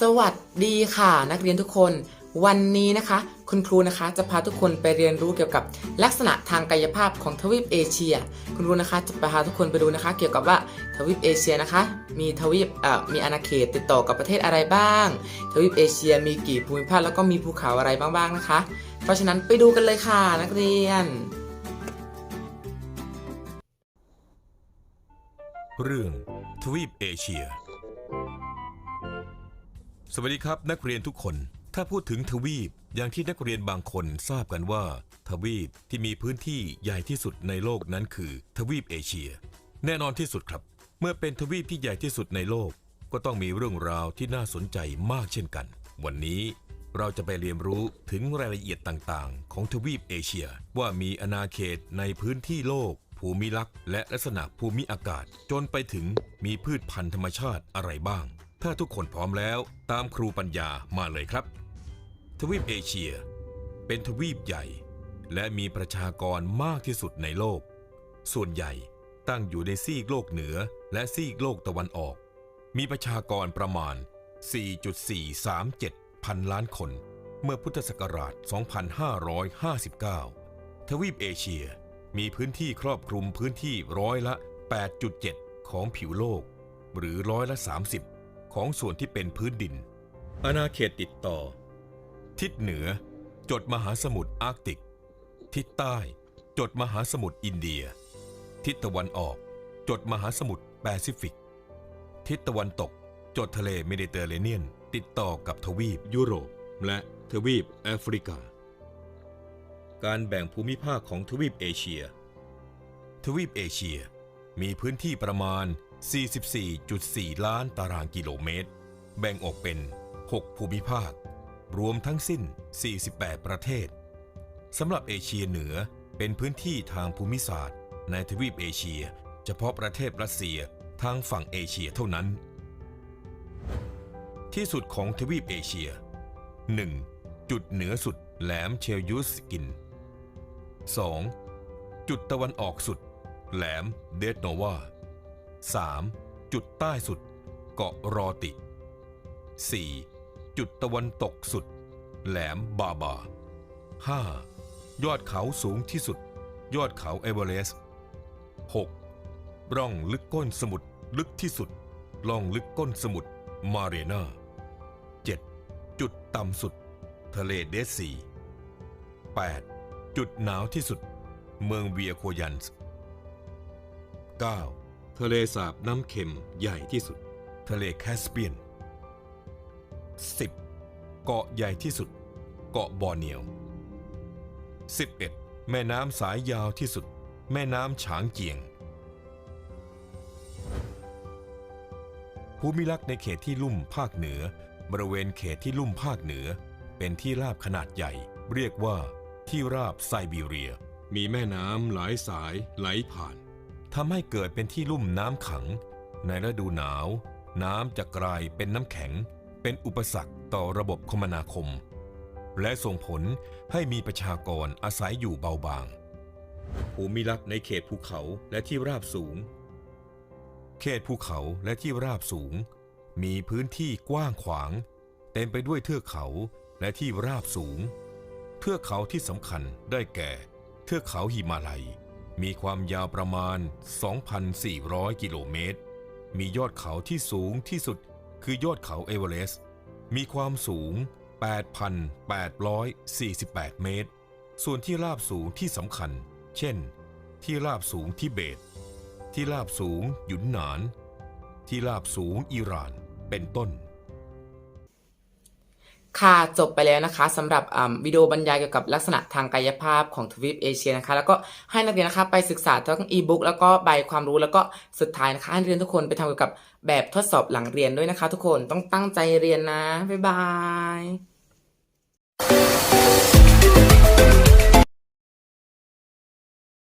สวัสดีค่ะนักเรียนทุกคน วันนี้นะคะ คุณครูนะคะจะพาทุกคนไปเรียนรู้เกี่ยวกับลักษณะทางกายภาพของทวีปเอเชีย คุณครูนะคะจะพาทุกคนไปดูนะคะ เกี่ยวกับว่าทวีปเอเชียนะคะ มีทวีปเอ่อมีอาณาเขตติดต่อกับประเทศอะไรบ้าง ทวีปเอเชียมีกี่ภูมิภาคแล้วก็มีภูเขาอะไรบ้างๆนะคะ เพราะฉะนั้นไปดูกันเลยค่ะนักเรียน เรื่องทวีปเอเชีย สวัสดีครับนักเรียนทุกคน ถ้าพูดถึงทวีป อย่างที่นักเรียนบางคนทราบกันว่า ทวีปที่มีพื้นที่ใหญ่ที่สุดในโลกนั้นคือ ทวีปเอเชีย แน่นอนที่สุดครับ เมื่อเป็นทวีปที่ใหญ่ที่สุดในโลก ก็ต้องมีเรื่องราวที่น่าสนใจมากเช่นกัน วันนี้เราจะไปเรียนรู้ถึงรายละเอียดต่างๆ ของทวีปเอเชีย ว่ามีอาณาเขตในพื้นที่โลก ภูมิลักษณ์และลักษณะภูมิอากาศ จนไปถึงมีพืชพันธุ์ธรรมชาติอะไรบ้าง ถ้าทุกคนพร้อมแล้วตามครูปัญญามาเลยครับ ทวีปเอเชีย เป็นทวีปใหญ่ และมีประชากรมากที่สุดในโลก ส่วนใหญ่ตั้งอยู่ในซีกโลกเหนือและซีกโลกตะวันออก มีประชากรประมาณ 4.437 พันล้านคน เมื่อพุทธศักราช 2559 ทวีปเอเชียมีพื้นที่ครอบคลุมพื้นที่ร้อยละ 8.7 ของผิวโลก หรือร้อยละ 30 ของส่วนที่เป็นพื้นดิน อาณาเขตติดต่อ ทิศเหนือ จดมหาสมุทรอาร์กติก ทิศใต้ จดมหาสมุทรอินเดีย ทิศตะวันออก จดมหาสมุทรแปซิฟิก ทิศตะวันตก จดทะเลเมดิเตอร์เรเนียน ติดต่อกับทวีปยุโรป และทวีปแอฟริกา การแบ่งภูมิภาคของทวีปเอเชีย ทวีปเอเชียมีพื้นที่ประมาณ 44.4 ล้านตารางกิโลเมตร แบ่งออกเป็น 6 ภูมิภาค รวมทั้งสิ้น 48 ประเทศ สำหรับเอเชียเหนือเป็นพื้นที่ทางภูมิศาสตร์ ในทวีปเอเชีย เฉพาะประเทศรัสเซียทางฝั่งเอเชียเท่านั้น ที่สุดของทวีปเอเชีย 1. จุดเหนือสุดแหลมเชลยูสกิน 2. จุดตะวันออกสุด แหลมเดดโนวา 3. จุดใต้สุด เกาะรอติ 4. จุดตะวันตกสุด แหลมบาบา 5. ยอดเขาสูงที่สุด ยอดเขาเอเวอเรสต์ 6. ร่องลึกก้นสมุทรลึกที่สุดร่องลึกก้นสมุทรมาเรนา 7. จุดต่ำสุด ทะเลเดดซี 8. จุดหนาวที่สุด เมืองเวียโคยันส์ 9. ทะเลสาบน้ำเค็มใหญ่ที่สุด ทะเลแคสเปียน 10. เกาะใหญ่ที่สุด เกาะบอร์เนียว 11. แม่น้ำสายยาวที่สุด แม่น้ำฉางเจียง ภูมิลักษณ์ในเขตที่ลุ่มภาคเหนือ บริเวณเขตที่ลุ่มภาคเหนือ เป็นที่ราบขนาดใหญ่ เรียกว่าที่ราบไซบีเรีย มีแม่น้ำหลายสายไหลผ่าน ทำให้เกิดเป็นที่ลุ่มน้ำขัง ในฤดูหนาว น้ำจะกลายเป็นน้ำแข็ง เป็นอุปสรรคต่อระบบคมนาคม และส่งผลให้มีประชากรอาศัยอยู่เบาบาง ภูมิลักษณ์ในเขตภูเขาและที่ราบสูง เขตภูเขาและที่ราบสูง มีพื้นที่กว้างขวาง เต็มไปด้วยเทือกเขาและที่ราบสูง เทือกเขาที่สำคัญได้แก่ เทือกเขาหิมาลัย มีความยาวประมาณ 2,400 กิโลเมตร มียอดเขาที่สูงที่สุดคือยอดเขาเอเวอเรสต์ มีความสูง 8,848 เมตร ส่วนที่ราบสูงที่สำคัญ เช่น ที่ราบสูงทิเบต ที่ราบสูงหยุนหนาน ที่ราบสูงอิหร่าน เป็นต้น ค่ะจบไปแล้วนะคะสำหรับวิดีโอบรรยายเกี่ยวกับลักษณะทางกายภาพของทวีปเอเชียนะคะ แล้วก็ให้นักเรียนนะคะไปศึกษาทั้งอีบุ๊กแล้วก็ใบความรู้แล้วก็สุดท้ายนะคะให้นักเรียนทุกคนไปทำเกี่ยวกับแบบทดสอบหลังเรียนด้วยนะคะ ทุกคนต้องตั้งใจเรียนนะ บ๊ายบาย